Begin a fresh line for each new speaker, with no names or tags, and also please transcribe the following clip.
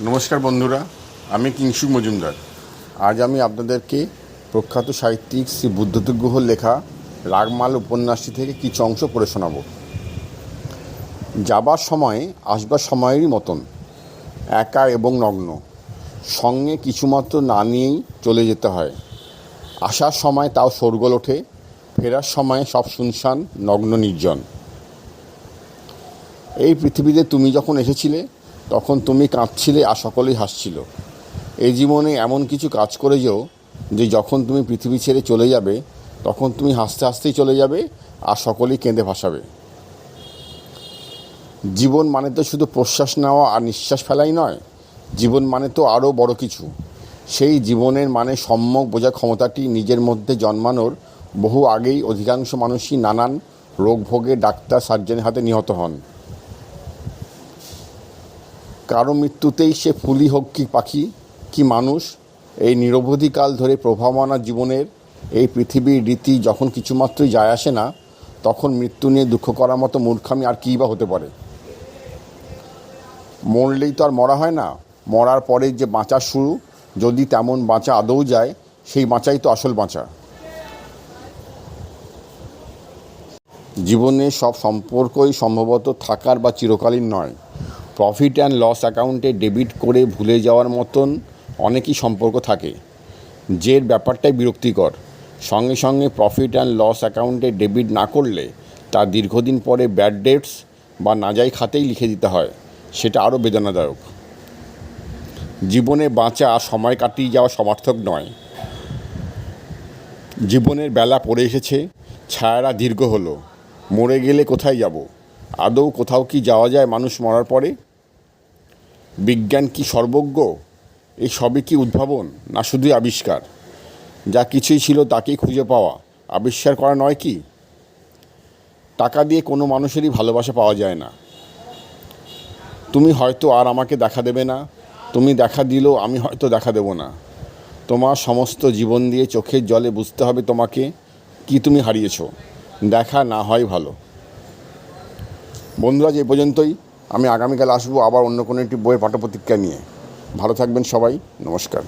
নমস্কার বন্ধুরা, আমি কিংসু মজুমদার। আজ আমি আপনাদেরকে প্রখ্যাত সাহিত্যিক শ্রী বুদ্ধদেব গুহর লেখা রাগমাল উপন্যাসটি থেকে কিছু অংশ পড়ে শোনাব। যাবার সময়, আসবার সময়েরই মতন, একা এবং নগ্ন, সঙ্গে কিছুমাত্র না নিয়েই চলে যেতে হয়। আসার সময় তাও শোরগোল ওঠে, ফেরার সময় সব শুনশান নগ্ন নির্জন। এই পৃথিবীতে তুমি যখন এসেছিলে তখন তুমি কাঁদছিলে আর সকলেই হাসছিল। এই জীবনে এমন কিছু কাজ করে যেও যে যখন তুমি পৃথিবী ছেড়ে চলে যাবে, তখন তুমি হাসতে হাসতেই চলে যাবে আর সকলেই কেঁদে ভাসাবে। জীবন মানে তো শুধু প্রশ্বাস নেওয়া আর নিঃশ্বাস ফেলাই নয়, জীবন মানে তো আরও বড় কিছু। সেই জীবনের মানে সম্যক বোঝা ক্ষমতাটি নিজের মধ্যে জন্মানোর বহু আগেই অধিকাংশ মানুষই নানান রোগ ভোগে ডাক্তার, সার্জনের হাতে নিহত হন। কারও মৃত্যুতেই সে ফুলি হোক কি পাখি, কি মানুষ, এই নিরবধিকাল ধরে প্রভাবমানা জীবনের এই পৃথিবীর রীতি যখন কিছুমাত্রই যায় আসে না, তখন মৃত্যু নিয়ে দুঃখ করার মতো মূর্খামি আর কী বা হতে পারে? মরলেই তো আর মরা হয় না। মরার পরে যে বাঁচা শুরু, যদি তেমন বাঁচা আদৌ যায়, সেই বাঁচাই তো আসল বাঁচা। জীবনে সব সম্পর্কই সম্ভবত থাকার বা চিরকালীন নয়। প্রফিট অ্যান্ড লস অ্যাকাউন্টে ডেবিট করে ভুলে যাওয়ার মতন অনেকই সম্পর্ক থাকে। যের ব্যাপারটাই বিরক্তিকর। সঙ্গে সঙ্গে প্রফিট অ্যান্ড লস অ্যাকাউন্টে ডেবিট না করলে তা দীর্ঘদিন পরে ব্যাড ডেটস বা নাজাই খাতেই লিখে দিতে হয়। সেটা আরও বেদনাদায়ক। জীবনে বাঁচা সময় কাটিয়ে যাওয়া সমার্থক নয়। জীবনের বেলা পড়ে এসেছে, ছায়ারা দীর্ঘ হলো। মরে গেলে কোথায় যাব? আদৌ কোথাও কি যাওয়া যায় মানুষ মরার পরে? বিজ্ঞান কি সর্বজ্ঞ? এই সবই কি উদ্ভাবন? না শুধুই আবিষ্কার। যা কিছুই ছিল তাকেই খুঁজে পাওয়া। আবিষ্কার করা নয় কি? টাকা দিয়ে কোনো মানুষেরই ভালোবাসা পাওয়া যায় না। তুমি হয়তো আর আমাকে দেখা দেবে না। তুমি দেখা দিলেও আমি হয়তো দেখা দেব না। তোমার সমস্ত জীবন দিয়ে চোখের জলে বুঝতে হবে তোমাকে কি তুমি হারিয়েছ। দেখা না হয় ভালো। বন্ধুরা যে পর্যন্তই। আমি আগামীকাল আসব আবার অন্য কোনো একটি বইয়ের পাঠপ্রতিক্রিয়া নিয়ে। ভালো থাকবেন সবাই নমস্কার।